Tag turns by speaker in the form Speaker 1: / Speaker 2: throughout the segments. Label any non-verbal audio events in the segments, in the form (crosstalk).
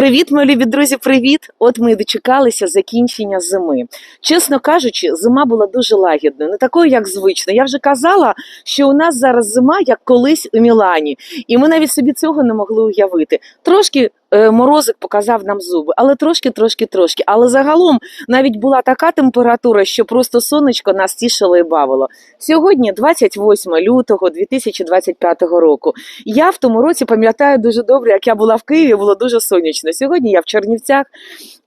Speaker 1: Привіт, мої любі друзі, привіт! От ми і дочекалися закінчення зими. Чесно кажучи, зима була дуже лагідною, не такою, як звично. Я вже казала, що у нас зараз зима, як колись у Мілані, і ми навіть собі цього не могли уявити. Трошки морозик показав нам зуби, але трошки, трошки, трошки. Але загалом навіть була така температура, що просто сонечко нас тішило і бавило. Сьогодні 28 лютого 2025 року. Я в тому році пам'ятаю дуже добре, як я була в Києві, було дуже сонячно. Сьогодні я в Чернівцях.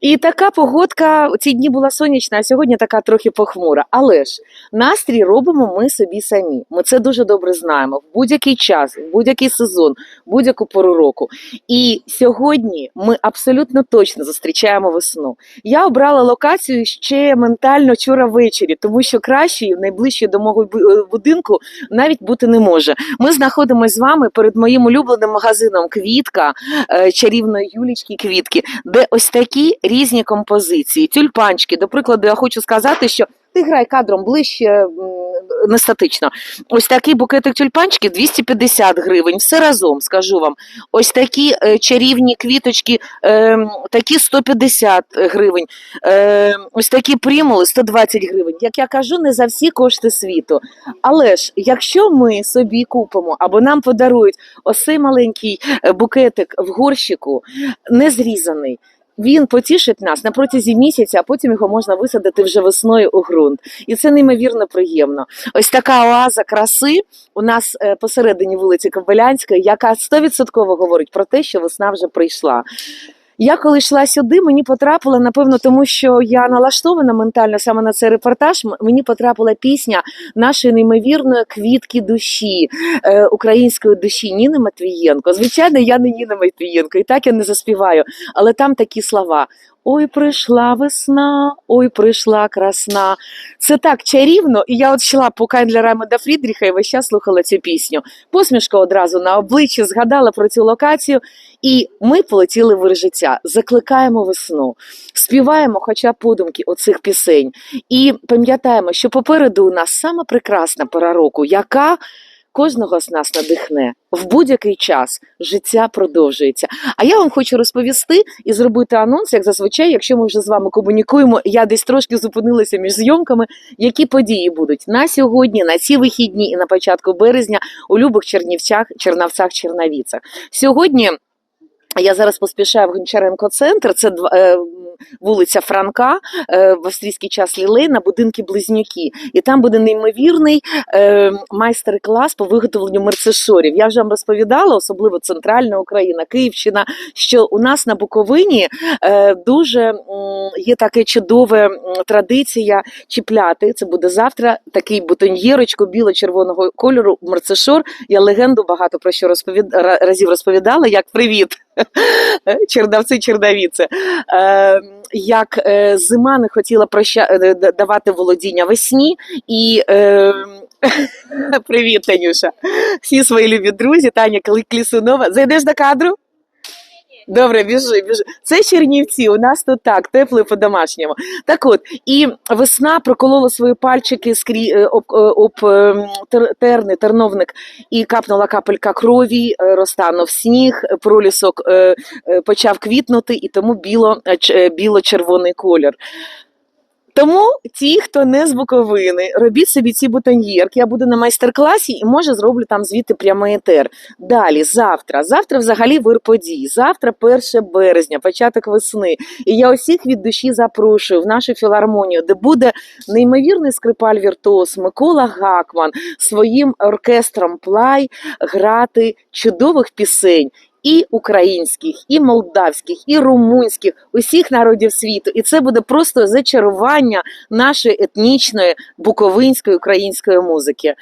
Speaker 1: І така погодка ці дні була сонячна, а сьогодні така трохи похмура. Але ж настрій робимо ми собі самі. Ми це дуже добре знаємо в будь-який час, в будь-який сезон, в будь-яку пору року. І сьогодні ми абсолютно точно зустрічаємо весну. Я обрала локацію ще ментально вчора ввечері, тому що кращої, найближчої до мого е, будинку навіть бути не може. Ми знаходимося з вами перед моїм улюбленим магазином Квітка е, чарівної Юлічки Квітки, де ось такі різні композиції, тюльпанчики. До прикладу, я хочу сказати, що ти грай кадром ближче, не статично. Ось такий букетик тюльпанчиків 250 гривень. Все разом скажу вам. Ось такі е, чарівні квіточки, е, такі 150 гривень. Е, ось такі примули 120 гривень. Як я кажу, не за всі кошти світу. Але ж, якщо ми собі купимо або нам подарують ось маленький е, букетик в горщику, не зрізаний. Він потішить нас на протязі місяця, а потім його можна висадити вже весною у ґрунт. І це неймовірно приємно. Ось така оаза краси у нас е, посередині вулиці Кобилянської, яка 100% говорить про те, що весна вже прийшла. Я коли йшла сюди, мені потрапила, напевно, тому що я налаштована ментально саме на цей репортаж. Мені потрапила пісня нашої неймовірної квітки душі, е, української душі Ніни Матвієнко. Звичайно, я не Ніна Матвієнко, і так я не заспіваю, але там такі слова. Ой, прийшла весна, ой, прийшла красна. Це так чарівно, і я от йшла по Кайнля Раймонда Фрідріха і весь час слухала цю пісню. Посмішка одразу на обличчі, згадала про цю локацію, і ми полетіли в життя. Закликаємо весну, співаємо хоча подумки оцих пісень. І пам'ятаємо, що попереду у нас сама прекрасна пора року, яка кожного з нас надихне в будь-який час. Життя продовжується. А я вам хочу розповісти і зробити анонс, як зазвичай, якщо ми вже з вами комунікуємо. Я десь трошки зупинилася між зйомками. Які події будуть на сьогодні, на ці вихідні і на початку березня у любих Чернівцях, Чернавцях, Чернавіцях. Сьогодні. Я зараз поспішаю в Гончаренко центр. Це два- е, вулиця Франка е, в австрійський час лілей на будинки Близнюки. І там буде неймовірний е, майстер-клас по виготовленню мерцешорів. Я вже вам розповідала, особливо центральна Україна, Київщина, що у нас на Буковині е, дуже є така чудова традиція чіпляти. Це буде завтра такий бутоньєрочку біло-червоного кольору. Мерцешор. Я легенду багато про що розповід... разів розповідала. Як привіт, (laughs) чернавці, чернавіце. Е, як е, зима не хотіла проща... е, давати володіння весні, і е, (laughs) привіт, Танюша. Всі свої любі друзі, Таня Клісунова. Зайдеш до кадру? Добре, біжи, біжи. Це Чернівці. У нас тут так, тепло по-домашньому. Так от, і весна проколола свої пальчики скрі... е, об, е, об ем, терни, терновник, і капнула капелька крові, е, розтанув сніг, е, пролісок е, е, почав квітнути, і тому біло, е, е, біло-червоний колір. Тому ті, хто не з Буковини, робіть собі ці бутоньєрки. Я буду на майстер-класі і може зроблю там звідти прямий етер. Далі, завтра. Завтра взагалі вир подій. Завтра 1 березня, початок весни. І я усіх від душі запрошую в нашу філармонію, де буде неймовірний скрипаль віртуоз Микола Гакман своїм оркестром плай грати чудових пісень. І українських, і молдавських, і румунських, усіх народів світу. І це буде просто зачарування нашої етнічної буковинської української музики.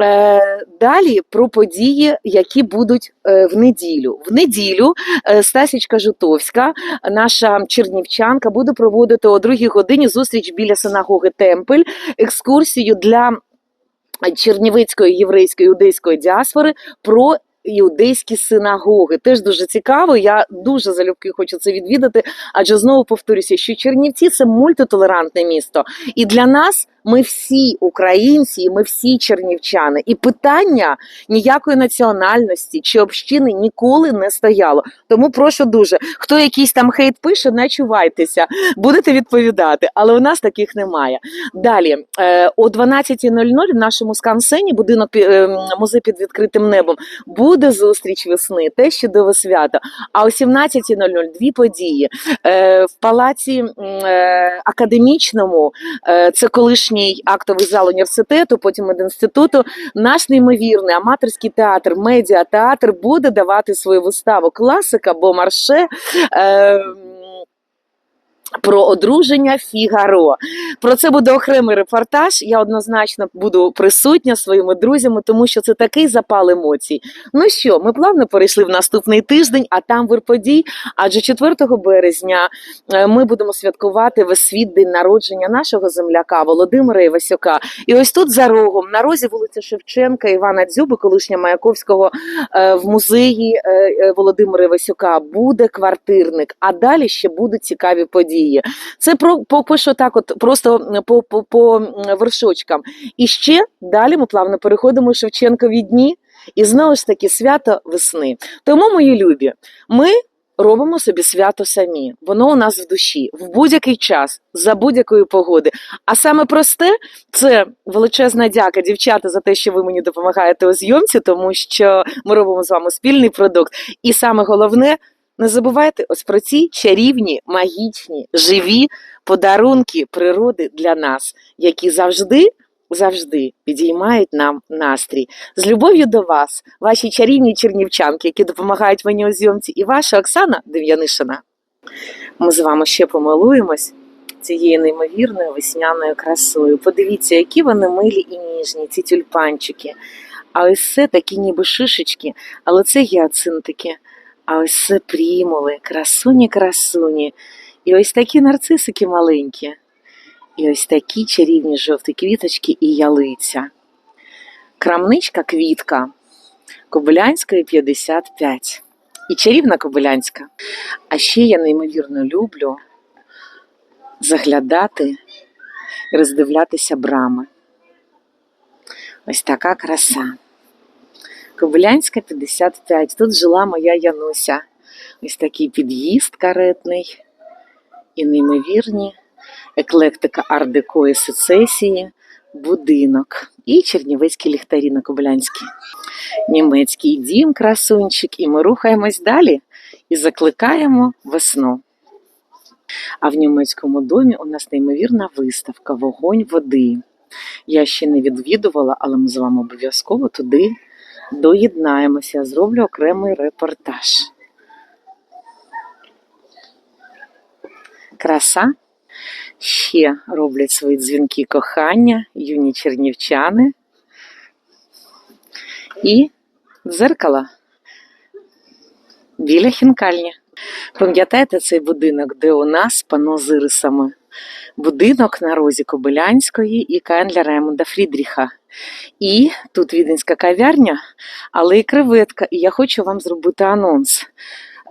Speaker 1: Е, далі про події, які будуть е, в неділю. В неділю е, Стасічка Жутовська, наша чернівчанка, буде проводити о другій годині зустріч біля синагоги Темпель, екскурсію для чернівецької єврейської іудейської діаспори про. Іудейські синагоги теж дуже цікаво. Я дуже залюбки хочу це відвідати. Адже знову повторюся, що Чернівці це мультитолерантне місто, і для нас Ми всі українці, і ми всі чернівчани. І питання ніякої національності чи общини ніколи не стояло. Тому прошу дуже, хто якийсь там хейт пише, не чувайтеся, будете відповідати. Але у нас таких немає. Далі е, о 12.00 в нашому скансені, будинок пі- е, музей під відкритим небом, буде зустріч весни, те чудове свято. А о 17.00 дві події Е, в палаці е, академічному. Це колишній актовий зал університету, потім медінституту. Наш неймовірний аматорський театр, медіатеатр буде давати свою виставу класика, бо марше. Е, про одруження Фігаро. Про це буде окремий репортаж. Я однозначно буду присутня своїми друзями, тому що це такий запал емоцій. Ну що, ми плавно перейшли в наступний тиждень, а там вир подій. Адже 4 березня е, ми будемо святкувати весь світ день народження нашого земляка Володимира Івасюка. І ось тут за рогом, на розі вулиці Шевченка, Івана Дзюби, колишня Маяковського, е, в музеї е, Володимира Івасюка буде квартирник. А далі ще будуть цікаві події. Це про поки що так, от просто по, по, по вершочкам. І ще далі ми плавно переходимо Шевченкові дні. І знову ж таки свято весни. Тому, мої любі, ми робимо собі свято самі. Воно у нас в душі в будь-який час, за будь-якої погоди. А саме просте це величезна дяка, дівчата, за те, що ви мені допомагаєте у зйомці, тому що ми робимо з вами спільний продукт. І саме головне. Не забувайте ось про ці чарівні, магічні, живі подарунки природи для нас, які завжди, завжди підіймають нам настрій. З любов'ю до вас, ваші чарівні чернівчанки, які допомагають мені у зйомці, і ваша Оксана Дем'янишина. Ми з вами ще помилуємось цією неймовірною весняною красою. Подивіться, які вони милі і ніжні, ці тюльпанчики. А ось це такі ніби шишечки, але це гіацинтики. А ось це прімули, красуні, красуні. І ось такі нарцисики маленькі. І ось такі чарівні жовті квіточки і ялиця. Крамничка квітка Кобилянської 55. І чарівна Кобилянська. А ще я неймовірно люблю заглядати і роздивлятися брами. Ось така краса. Кобилянська 55. Тут жила моя Януся. Ось такий під'їзд каретний і неймовірні еклектика ар-деко і сецесії, будинок і чернівецькі ліхтарі на Кобилянській. Німецький дім, красунчик, і ми рухаємось далі і закликаємо весну. А в німецькому домі у нас неймовірна виставка Вогонь води. Я ще не відвідувала, але ми з вами обов'язково туди доєднаємося. Зроблю окремий репортаж. Краса. Ще роблять свої дзвінки кохання, юні чернівчани. І дзеркала біля хінкальні. Пам'ятаєте цей будинок, де у нас пано з ірисами? Будинок на розі Кобилянської і Кайнля Раймонда Фрідріха. І тут віденська кав'ярня, але і креветка. І я хочу вам зробити анонс.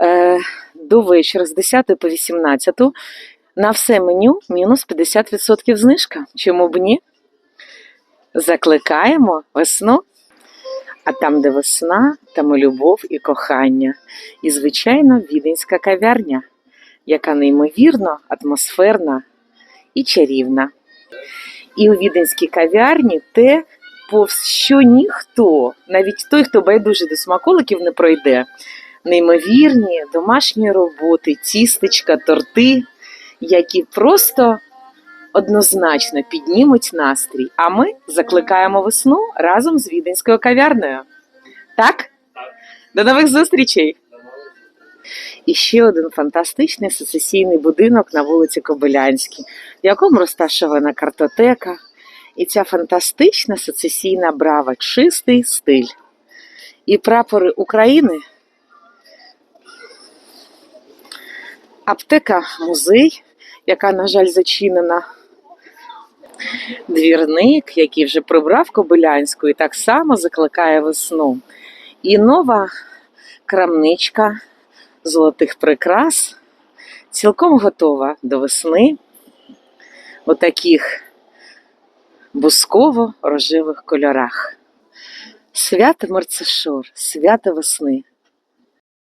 Speaker 1: Е, до вечора з 10 по 18 на все меню мінус 50% знижка. Чому б ні? Закликаємо весну. А там, де весна, там і любов і кохання. І, звичайно, віденська кав'ярня, яка неймовірно атмосферна і чарівна. І у віденській кав'ярні те, повз що ніхто, навіть той, хто байдуже до смаколиків, не пройде. Неймовірні домашні роботи, тістечка, торти, які просто однозначно піднімуть настрій. А ми закликаємо весну разом з віденською кав'ярнею. Так? До нових зустрічей! І ще один фантастичний сецесійний будинок на вулиці Кобилянській, в якому розташована картотека. І ця фантастична сецесійна брава, чистий стиль. І прапори України. Аптека музей, яка, на жаль, зачинена. Двірник, який вже прибрав Кобилянську і так само закликає весну. І нова крамничка золотих прикрас цілком готова до весни. у таких бусково-рожевих кольорах. Свято Мерцешор, свято весни.